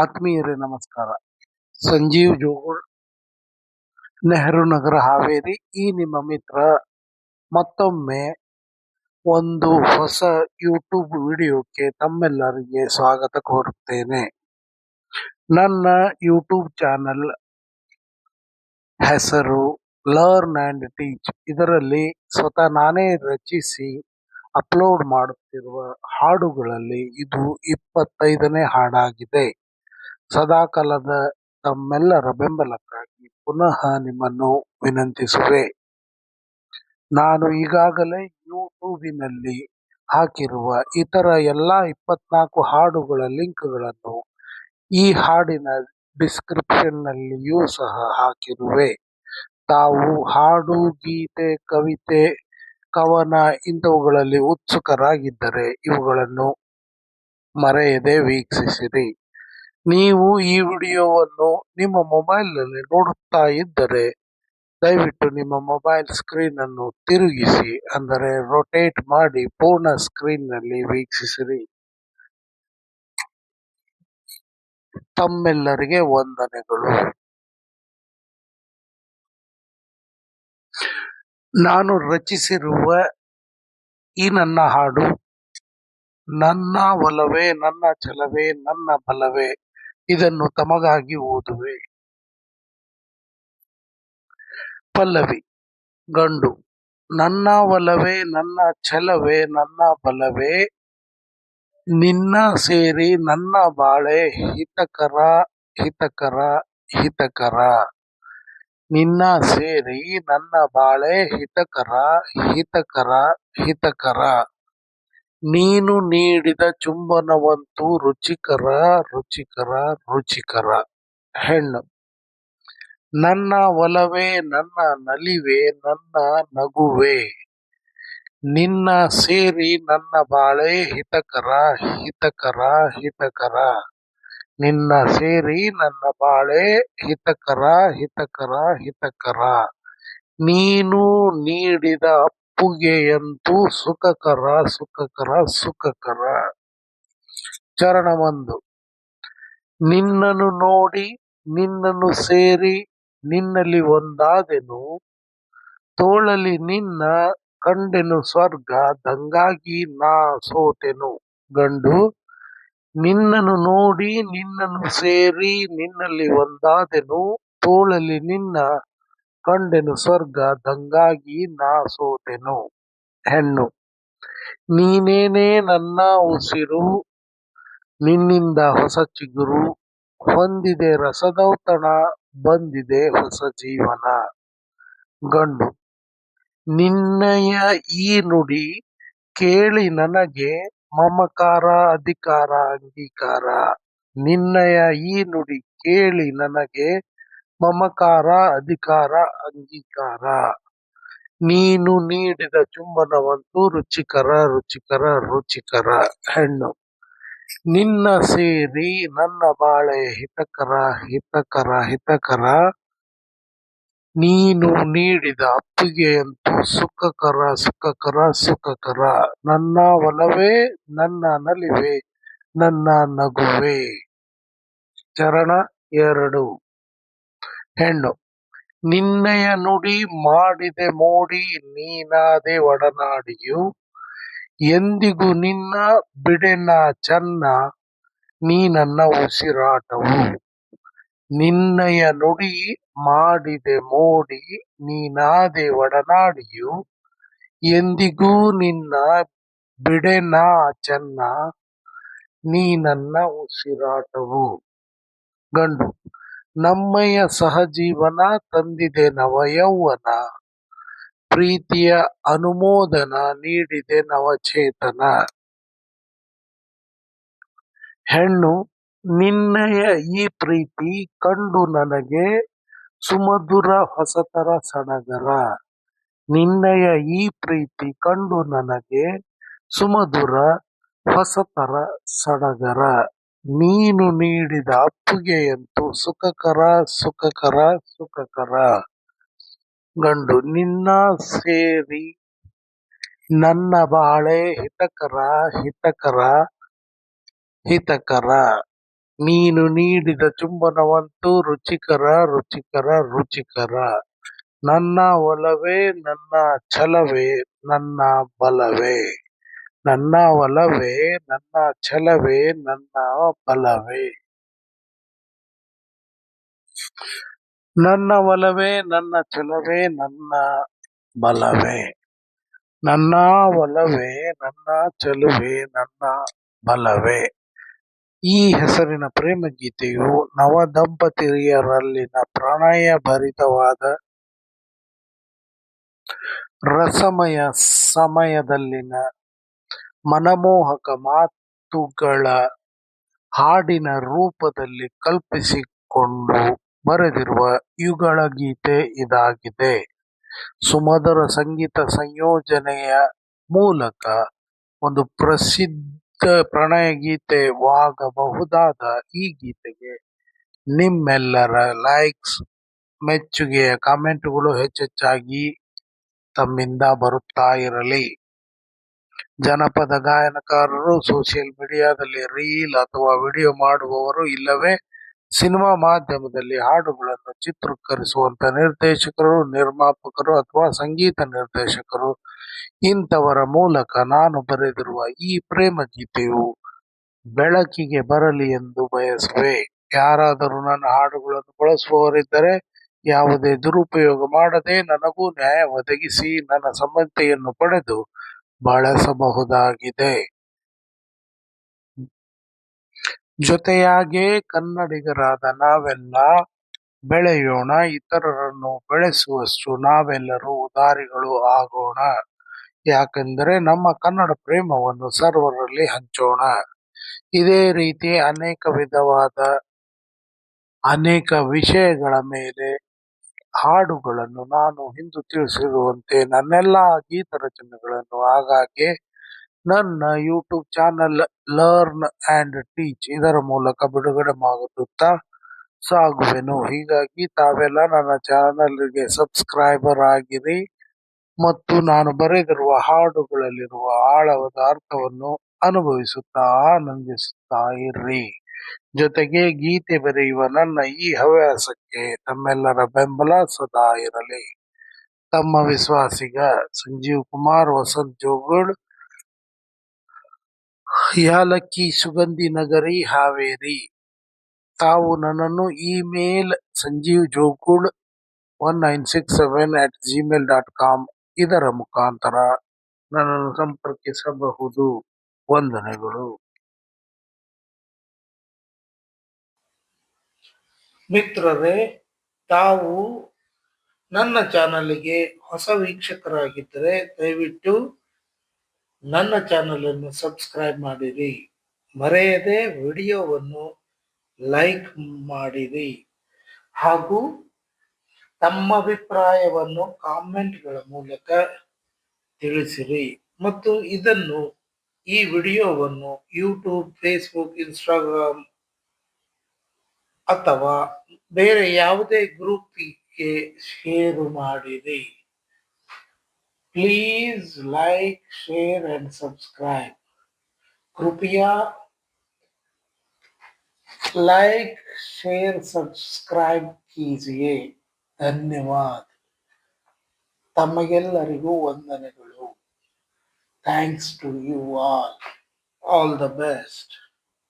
ಆತ್ಮೀಯರೇ ನಮಸ್ಕಾರ. ಸಂಜೀವ್ ಜೋಗುಳ್, ನೆಹರು ನಗರ ಹಾವೇರಿ. ಈ ನಿಮ್ಮ ಮಿತ್ರ ಮತ್ತೊಮ್ಮೆ ಒಂದು ಹೊಸ ಯೂಟ್ಯೂಬ್ ವಿಡಿಯೋಕ್ಕೆ ತಮ್ಮೆಲ್ಲರಿಗೆ ಸ್ವಾಗತ ಕೋರುತ್ತೇನೆ. ನನ್ನ ಯೂಟ್ಯೂಬ್ ಚಾನಲ್ ಹೆಸರು ಲರ್ನ್ ಆ್ಯಂಡ್ ಟೀಚ್ ಇದರಲ್ಲಿ ಸ್ವತಃ ನಾನೇ ರಚಿಸಿ, ಅಪ್ಲೋಡ್ ಮಾಡುತ್ತಿರುವ ಹಾಡುಗಳಲ್ಲಿ ಇದು ಇಪ್ಪತ್ತೈದನೇ ಹಾಡಾಗಿದೆ. ಸದಾಕಾಲದ ತಮ್ಮೆಲ್ಲರ ಬೆಂಬಲಕ್ಕಾಗಿ ಪುನಃ ನಿಮ್ಮನ್ನು ವಿನಂತಿಸುವೆ. ನಾನು ಈಗಾಗಲೇ ಯೂಟ್ಯೂಬಿನಲ್ಲಿ ಹಾಕಿರುವ ಇತರ ಎಲ್ಲ ಇಪ್ಪತ್ನಾಲ್ಕು ಹಾಡುಗಳ ಲಿಂಕ್ಗಳನ್ನು ಈ ಹಾಡಿನ ಡಿಸ್ಕ್ರಿಪ್ಷನ್ನಲ್ಲಿಯೂ ಸಹ ಹಾಕಿರುವೆ. ತಾವು ಹಾಡು, ಗೀತೆ, ಕವಿತೆ, ಕವನ ಇಂಥವುಗಳಲ್ಲಿ ಉತ್ಸುಕರಾಗಿದ್ದರೆ ಇವುಗಳನ್ನು ಮರೆಯದೆ ವೀಕ್ಷಿಸಿರಿ. ನೀವು ಈ ವಿಡಿಯೋವನ್ನು ನಿಮ್ಮ ಮೊಬೈಲ್ನಲ್ಲಿ ನೋಡುತ್ತಾ ಇದ್ದರೆ, ದಯವಿಟ್ಟು ನಿಮ್ಮ ಮೊಬೈಲ್ ಸ್ಕ್ರೀನ್ ಅನ್ನು ತಿರುಗಿಸಿ, ಅಂದರೆ ರೊಟೇಟ್ ಮಾಡಿ ಪೂರ್ಣ ಸ್ಕ್ರೀನ್ನಲ್ಲಿ ವೀಕ್ಷಿಸಿರಿ. ತಮ್ಮೆಲ್ಲರಿಗೆ ವಂದನೆಗಳು. ನಾನು ರಚಿಸಿರುವ ಈ ನನ್ನ ಹಾಡು, ನನ್ನ ಒಲವೇ, ನನ್ನ ಛಲವೇ, ನನ್ನ ಬಲವೇ ಇದನ್ನು ತಮಗಾಗಿ ಓದುವೆ. ಪಲ್ಲವಿ, ಗಂಡು, ನನ್ನ ಒಲವೇ, ನನ್ನ ಛಲವೇ, ನನ್ನ ಬಲವೇ, ನಿನ್ನ ಸೇರಿ ನನ್ನ ಬಾಳೆ, ಹಿತಕರ ಹಿತಕರ ಹಿತಕರ. ನಿನ್ನ ಸೇರಿ ನನ್ನ ಬಾಳೆ, ಹಿತಕರ ಹಿತಕರ ಹಿತಕರ. ನೀನು ನೀಡಿದ ಚುಂಬನವಂತೂ ರುಚಿಕರ ರುಚಿಕರ ರುಚಿಕರ. ಹೆಣ್ಣು. ನನ್ನ ಒಲವೇ, ನನ್ನ ನಲಿವೆ, ನನ್ನ ನಗುವೆ. ನಿನ್ನ ಸೇರಿ ನನ್ನ ಬಾಳೆ ಹಿತಕರ ಹಿತಕರ ಹಿತಕರ. ನಿನ್ನ ಸೇರಿ ನನ್ನ ಬಾಳೆ ಹಿತಕರ ಹಿತಕರ ಹಿತಕರ. ನೀನು ನೀಡಿದ ಅಪ್ಪುಗೆಯಂತೂ ಸುಖಕರ ಸುಖಕರ ಸುಖಕರ. ಚರಣ ಒಂದು ನಿನ್ನನ್ನು ನೋಡಿ, ನಿನ್ನನ್ನು ಸೇರಿ, ನಿನ್ನಲ್ಲಿ ಒಂದಾದೆನು. ತೋಳಲಿ ನಿನ್ನ, ಕಂಡೆನು ಸ್ವರ್ಗ, ದಂಗಾಗಿ ನಾ ಸೋತೆನು. ಗಂಡು, ನಿನ್ನನ್ನು ನೋಡಿ, ನಿನ್ನನ್ನು ಸೇರಿ, ನಿನ್ನಲ್ಲಿ ಒಂದಾದೆನು. ತೋಳಲಿ ನಿನ್ನ ಕಂಡೆನು ಸ್ವರ್ಗ, ದಂಗಾಗಿ ನಾ ಸೋತೆನು. ಹೆಣ್ಣು, ನೀನೇನೇ ನನ್ನ ಉಸಿರು, ನಿನ್ನಿಂದ ಹೊಸ ಚಿಗುರು, ಹೊಂದಿದೆ ರಸದೌತಣ, ಬಂದಿದೆ ಹೊಸ ಜೀವನ. ಗಂಡು, ನಿನ್ನಯ ಈ ನುಡಿ ಕೇಳಿ ನನಗೆ ಮಮಕಾರ, ಅಧಿಕಾರ, ಅಂಗೀಕಾರ. ನಿನ್ನಯ ಈ ನುಡಿ ಕೇಳಿ ನನಗೆ ಮಮಕಾರ ಅಧಿಕಾರ ಅಂಗೀಕಾರ. ನೀನು ನೀಡಿದ ಚುಂಬನವಂತೂ ರುಚಿಕರ ರುಚಿಕರ ರುಚಿಕರ. ಹೆಣ್ಣು, ನಿನ್ನ ಸೇರಿ ನನ್ನ ಬಾಳೆ ಹಿತಕರ ಹಿತಕರ ಹಿತಕರ. ನೀನು ನೀಡಿದ ಅಪ್ಪಿಗೆಯಂತೂ ಸುಖಕರ ಸುಖಕರ ಸುಖಕರ. ನನ್ನ ಒಲವೇ, ನನ್ನ ನಲಿವೆ, ನನ್ನ ನಗುವೆ. ಚರಣ ಎರಡು. ಹೆಣ್ಣು, ನಿನ್ನಯ ನುಡಿ ಮಾಡಿದೆ ಮೋಡಿ ನೀನಾದೆ ಒಡನಾಡಿಯು, ಎಂದಿಗೂ ನಿನ್ನ ಬಿಡೆನ ಚನ್ನ ನೀ ನನ್ನ ಉಸಿರಾಟವು. ನಿನ್ನಯ ನುಡಿ ಮಾಡಿದೆ ಮೋಡಿ ನೀನಾದೆ ಒಡನಾಡಿಯು, ಎಂದಿಗೂ ನಿನ್ನ ಬಿಡೆನ ಚೆನ್ನ ನೀ ನನ್ನ ಉಸಿರಾಟವು. ಗಂಡು ನಮ್ಮಯ ಸಹಜೀವನ ತಂದಿದೆ ನವ ಯೌವನ ಪ್ರೀತಿಯ ಅನುಮೋದನ ನೀಡಿದೆ ನವಚೇತನ. ಹೆಣ್ಣು, ನಿನ್ನಯ ಈ ಪ್ರೀತಿ ಕಂಡು ನನಗೆ ಸುಮಧುರ ಹೊಸತರ ಸಡಗರ ನಿನ್ನಯ ಈ ಪ್ರೀತಿ ಕಂಡು ನನಗೆ ಸುಮಧುರ ಹೊಸತರ ಸಡಗರ ನೀನು ನೀಡಿದ ಅಪ್ಪುಗೆಯಂತೂ ಸುಖಕರ ಸುಖಕರ ಸುಖಕರ. ಗಂಡು, ನಿನ್ನ ಸೇರಿ ನನ್ನ ಬಾಳೆ ಹಿತಕರ ಹಿತಕರ ಹಿತಕರ. ನೀನು ನೀಡಿದ ಚುಂಬನವಂತೂ ರುಚಿಕರ ರುಚಿಕರ ರುಚಿಕರ. ನನ್ನ ಒಲವೇ, ನನ್ನ ಛಲವೇ, ನನ್ನ ಬಲವೇ. ನನ್ನ ಒಲವೇ, ನನ್ನ ಛಲವೇ, ನನ್ನ ಬಲವೇ. ನನ್ನ ಒಲವೇ, ನನ್ನ ಛಲವೇ, ನನ್ನ ಬಲವೇ. ನನ್ನ ಒಲವೇ, ನನ್ನ ಚೆಲುವೆ ನನ್ನ ಬಲವೇ. ಈ ಹೆಸರಿನ ಪ್ರೇಮ ಗೀತೆಯು ನವ ದಂಪತಿಯರಲ್ಲಿನ ಪ್ರಣಯ ಭರಿತವಾದ ರಸಮಯ ಸಮಯದಲ್ಲಿನ ಮನಮೋಹಕ ಮಾತುಗಳ ಹಾಡಿನ ರೂಪದಲ್ಲಿ ಕಲ್ಪಿಸಿಕೊಂಡು ಬರೆದಿರುವ ಇವುಗಳ ಗೀತೆ ಇದಾಗಿದೆ. ಸುಮಧುರ ಸಂಗೀತ ಸಂಯೋಜನೆಯ ಮೂಲಕ ಒಂದು ಪ್ರಸಿದ್ಧ ಪ್ರಣಯ ಗೀತೆವಾಗಬಹುದಾದ ಈ ಗೀತೆಗೆ ನಿಮ್ಮೆಲ್ಲರ ಲೈಕ್ಸ್ ಮೆಚ್ಚುಗೆಯ ಕಾಮೆಂಟ್ಗಳು ಹೆಚ್ಚೆಚ್ಚಾಗಿ ತಮ್ಮಿಂದ ಬರುತ್ತಾ ಇರಲಿ. ಜನಪದ ಗಾಯನಕಾರರು ಸೋಷಿಯಲ್ ಮೀಡಿಯಾದಲ್ಲಿ ರೀಲ್ ಅಥವಾ ವಿಡಿಯೋ ಮಾಡುವವರು ಇಲ್ಲವೇ ಸಿನಿಮಾ ಮಾಧ್ಯಮದಲ್ಲಿ ಹಾಡುಗಳನ್ನು ಚಿತ್ರೀಕರಿಸುವಂತ ನಿರ್ದೇಶಕರು, ನಿರ್ಮಾಪಕರು ಅಥವಾ ಸಂಗೀತ ನಿರ್ದೇಶಕರು. ಇಂಥವರ ಮೂಲಕ ನಾನು ಬರೆದಿರುವ ಈ ಪ್ರೇಮ ಗೀತೆಯು ಬೆಳಕಿಗೆ ಬರಲಿ ಎಂದು ಬಯಸುವೆ. ಯಾರಾದರೂ ನನ್ನ ಹಾಡುಗಳನ್ನು ಬಳಸುವವರಿದ್ದರೆ ಯಾವುದೇ ದುರುಪಯೋಗ ಮಾಡದೆ ನನಗೂ ನ್ಯಾಯ ಒದಗಿಸಿ ನನ್ನ ಸಮ್ಮತಿಯನ್ನು ಪಡೆದು ಬಳಸಬಹುದಾಗಿದೆ. ಜೊತೆಯಾಗಿ ಕನ್ನಡಿಗರಾದ ನಾವೆಲ್ಲ ಬೆಳೆಯೋಣ, ಇತರರನ್ನು ಬೆಳೆಸುವಷ್ಟು ನಾವೆಲ್ಲರೂ ಉದಾರಿಗಳು ಆಗೋಣ. ಯಾಕೆಂದರೆ ನಮ್ಮ ಕನ್ನಡ ಪ್ರೇಮವನ್ನು ಸರ್ವರಲ್ಲಿ ಹಂಚೋಣ. ಇದೇ ರೀತಿ ಅನೇಕ ವಿಧವಾದ, ಅನೇಕ ವಿಷಯಗಳ ಮೇಲೆ ಹಾಡುಗಳನ್ನು ನಾನು ಹಿಂದು ತಿಳಿಸಿರುವಂತೆ ನನ್ನೆಲ್ಲ ಗೀತ ರಚನೆಗಳನ್ನು ಆಗಾಗ್ಗೆ ನನ್ನ YouTube channel learn and teach ಇದರ ಮೂಲಕ ಬಿಡುಗಡೆ ಮಾಡುತ್ತಾ ಸಾಗುವೆನು. ಹೀಗಾಗಿ ತಾವೆಲ್ಲ ನನ್ನ ಚಾನಲ್ಗೆ ಸಬ್ಸ್ಕ್ರೈಬರ್ ಆಗಿರಿ ಮತ್ತು ನಾನು ಬರೆದಿರುವ ಹಾಡುಗಳಲ್ಲಿರುವ ಆಳವಾದ ಅರ್ಥವನ್ನು ಅನುಭವಿಸುತ್ತಾ ಆನಂದಿಸುತ್ತಾ ಇರ್ರಿ ಜೊತೆಗೆ ಗೀತೆ ಬರೆಯುವ ನನ್ನ ಈ ಹವ್ಯಾಸಕ್ಕೆ ತಮ್ಮೆಲ್ಲರ ಬೆಂಬಲ ಸದಾ ಇರಲಿ. ತಮ್ಮ ವಿಶ್ವಾಸಿಗ ಸಂಜೀವ್ ಕುಮಾರ್, ವಸಂತ್ ಜೋಗುಳ್ ಯಾಲಕ್ಕಿ, ಸುಗಂಧಿ ನಗರಿ, ಹಾವೇರಿ. ತಾವು ನನ್ನನ್ನು email Sanjeev Jogul one nine six seven at Gmail dot com ಇದರ ಮುಖಾಂತರ ನನ್ನನ್ನು ಸಂಪರ್ಕಿಸಬಹುದು. ವಂದನೆಗಳು. ಮಿತ್ರರೇ, ತಾವು ನನ್ನ ಚಾನಲ್ಗೆ ಹೊಸ ವೀಕ್ಷಕರಾಗಿದ್ದರೆ ದಯವಿಟ್ಟು ನನ್ನ ಚಾನಲನ್ನು ಸಬ್ಸ್ಕ್ರೈಬ್ ಮಾಡಿರಿ. ಮರೆಯದೆ ವಿಡಿಯೋವನ್ನು ಲೈಕ್ ಮಾಡಿರಿ. ಹಾಗೂ ತಮ್ಮ ಅಭಿಪ್ರಾಯವನ್ನು ಕಾಮೆಂಟ್ಗಳ ಮೂಲಕ ತಿಳಿಸಿರಿ. ಮತ್ತು ಇದನ್ನು ಈ ವಿಡಿಯೋವನ್ನು ಯೂಟ್ಯೂಬ್ ಫೇಸ್ಬುಕ್ ಇನ್ಸ್ಟಾಗ್ರಾಮ್ ಅಥವಾ ಬೇರೆ ಯಾವುದೇ ಗ್ರೂಪಿಗೆ ಶೇರ್ ಮಾಡಿರಿ please like share and subscribe कृपया लाइक शेयर सब्सक्राइब कीजिए ಧನ್ಯವಾದ ತಮಗೆಲ್ಲರಿಗೂ ವಂದನೆಗಳು thanks to you all all the best